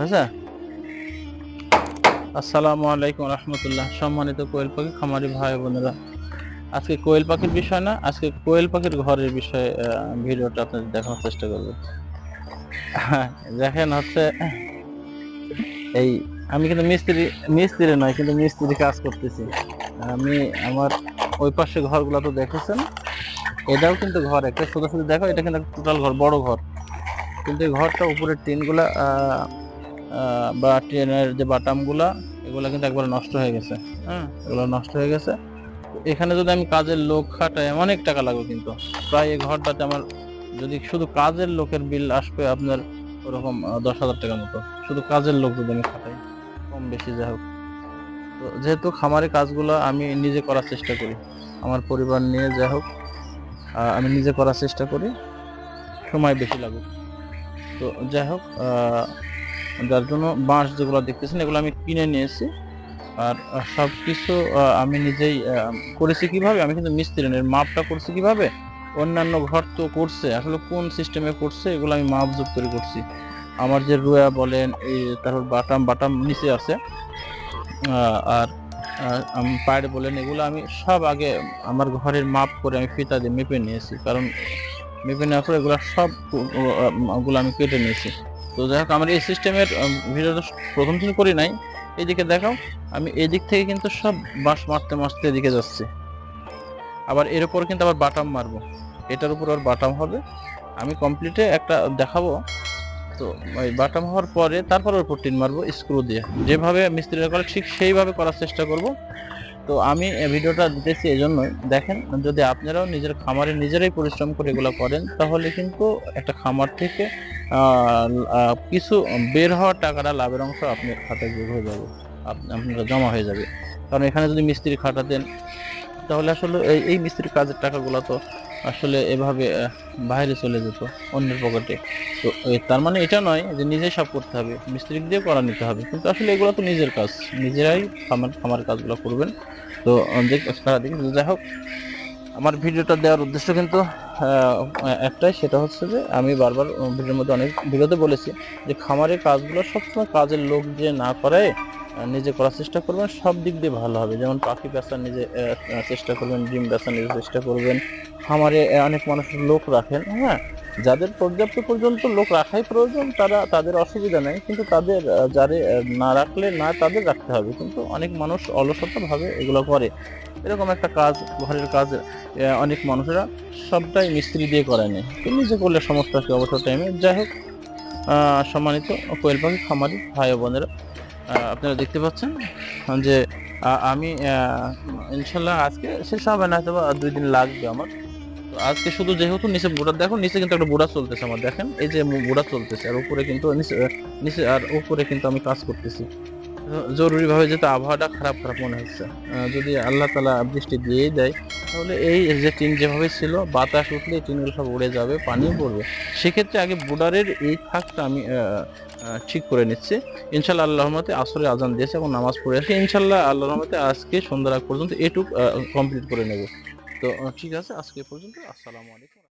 হয়েছে আসসালামু আলাইকুম রহমতুল্লাহ। সম্মানিত কোয়েল পাখি, খামারি ভাই বোনেরা। আজকে কোয়েল পাখির বিষয় না, আজকে কোয়েল পাখির ঘরের বিষয়ে ভিডিওটা আপনাদের দেখানোর চেষ্টা করব। দেখেন হচ্ছে, এই, আমি কিন্তু মিস্ত্রি মিস্ত্রি নয়, কিন্তু মিস্ত্রি কাজ করতেছি। আমি আমার ওই পাশে ঘরগুলো তো দেখেছেন? এটাও কিন্তু ঘর, একটা শুধু শুধু দেখো এটা কিন্তু টোটাল ঘর, বড় ঘর। কিন্তু ঘরটা উপরের টিনগুলা বা ট্রেনের যে বাটামগুলা এগুলো কিন্তু একবার নষ্ট হয়ে গেছে। হ্যাঁ এগুলো নষ্ট হয়ে গেছে। এখানে যদি আমি কাজের লোক খাটাই অনেক টাকা লাগবে কিন্তু। প্রায় এই ঘরটাতে আমার যদি শুধু কাজের লোকের বিল আসবে আপনার ওরকম দশ হাজার টাকার মতো। শুধু কাজের লোক যদি আমি খাটাই কম বেশি যাই হোক। তো যেহেতু খামারি কাজগুলো আমি নিজে করার চেষ্টা করি আমার পরিবার নিয়ে যাই হোক আমি নিজে করার চেষ্টা করি সময় বেশি লাগুক। তো যাই হোক যার জন্য বাঁশ যেগুলো দেখতেছেন, এগুলো আমি কিনে নিয়েছি। আর সব কিছু আমি নিজেই করেছি কীভাবে? আমি কিন্তু মিস্ত্রি। এর মাপটা করছি কীভাবে? অন্যান্য ঘর তো করছে। আসলে কোন সিস্টেমে করছে, এগুলো আমি মাপ যোগ করে করছি। আমার যে রুয়া বলেন, এই তারপর বাটাম বাটাম নিচে আছে। আর আম- পায়ের বলেন, এগুলো আমি সব আগে আমার ঘরের মাপ করে আমি ফিতা দিয়ে মেপে নিয়েছি। কারণ মেপে নেওয়ার পর এগুলো সব, ও- ও- আমি কেটে নিয়েছি। তো যাই হোক, আমার এই সিস্টেমের ভিডিওটা প্রথম দিন করি নাই। এইদিকে দেখাও, আমি এদিক থেকে কিন্তু সব বাঁশ মারতে মারতে এদিকে যাচ্ছি। আবার এর উপর কিন্তু আবার বাটাম মারবো। এটার উপর আবার বাটাম হবে। আমি কমপ্লিটে একটা দেখাবো। তো, ওই বাটাম হওয়ার পরে তারপর ওর উপর টিন মারবো স্ক্রু দিয়ে। যেভাবে মিস্ত্রিরা করে, ঠিক সেইভাবে করার চেষ্টা করব। তো আমি এই ভিডিওটা দিতেছি এই জন্যই দেখেন, যদি আপনারাও নিজের খামারে নিজেরাই পরিশ্রম করে এগুলো করেন, তাহলে কিন্তু একটা খামার থেকে কিছু বের হওয়ার টাকাটা লাভের অংশ আপনার খাতায় যোগ হয়ে যাবে আপনারা জমা হয়ে যাবে। কারণ এখানে যদি মিস্ত্রি খাটাতেন তাহলে আসলে এই- এই মিস্ত্রির কাজের টাকাগুলো তো আসলে এভাবে বাইরে চলে যেত, অন্যের পকেটে। তো তার মানে এটা নয় যে নিজেই সব করতে হবে, মিস্ত্রি দিয়ে করা নিতে হবে। কিন্তু আসলে এগুলো তো নিজের কাজ, নিজেরাই খামার খামার কাজগুলো করবেন। তো দেখ, সারা দিন যাই হোক, আমার ভিডিওটা দেওয়ার উদ্দেশ্য কিন্তু একটাই, সেটা হচ্ছে যে আমি বারবার ভিডিওর মধ্যে অনেক ভিডিওতে বলেছি যে খামারের কাজগুলো সবসময় কাজের লোক যে না করায় নিজে করার চেষ্টা করবেন, সব দিক দিয়ে ভালো হবে। যেমন পাখি বেচা নিজে চেষ্টা করবেন, ডিম বেচা নিজে চেষ্টা করবেন। খামারে অনেক মানুষ লোক রাখেন হ্যাঁ? যাদের পর্যাপ্ত পর্যন্ত লোক রাখাই প্রয়োজন, তারা, তাদের অসুবিধা নেই, কিন্তু তাদের যারে না রাখলে না তাদের রাখতে হবে। কিন্তু অনেক মানুষ অলসতা ভাবে এগুলো করে। এরকম একটা কাজ, ঘরের কাজ অনেক মানুষেরা সবটাই মিস্ত্রি দিয়ে করে নেয়। তো নিজে করলে সমস্যা কি? অবসর টাইমে যাই হোক সম্মানিত কোয়েল পাখি খামারি ভাই বোনেরা আপনারা দেখতে পাচ্ছেন? যে আমি ইনশাল্লাহ আজকে শেষ হবে না হয়তো দুই দিন লাগবে আমার। তো আজকে শুধু যেহেতু নিচে বুড়া দেখো নিচে কিন্তু একটা বুড়া চলতেছে আমার, দেখেন? এই যে বুড়া চলতেছে, আর উপরে কিন্তু নিচে আর উপরে কিন্তু আমি কাজ করতেছি। জরুরি ভাবে যেহেতু আবহাওয়াটা খারাপ খারাপ মনে হচ্ছে। যদি আল্লাহ তালা বৃষ্টি দিয়েই দেয়, তাহলে এই যে টিন যেভাবে ছিল, বাতাস উঠলে টিনগুলো সব উড়ে যাবে, পানিও পড়বে। সেক্ষেত্রে আগে বুডারের এই ফাঁকটা আমি ঠিক করে নিচ্ছি। ইনশাল্লাহ আল্লাহ রহমতে আসরে আজান দিয়েছে এবং নামাজ পড়ে আসি ইনশাল্লাহ আল্লাহ রহমতে আজকে সন্ধ্যা পর্যন্ত এটুক কমপ্লিট করে নেব। তো ঠিক আছে, আজকে পর্যন্ত। আসসালামু আলাইকুম।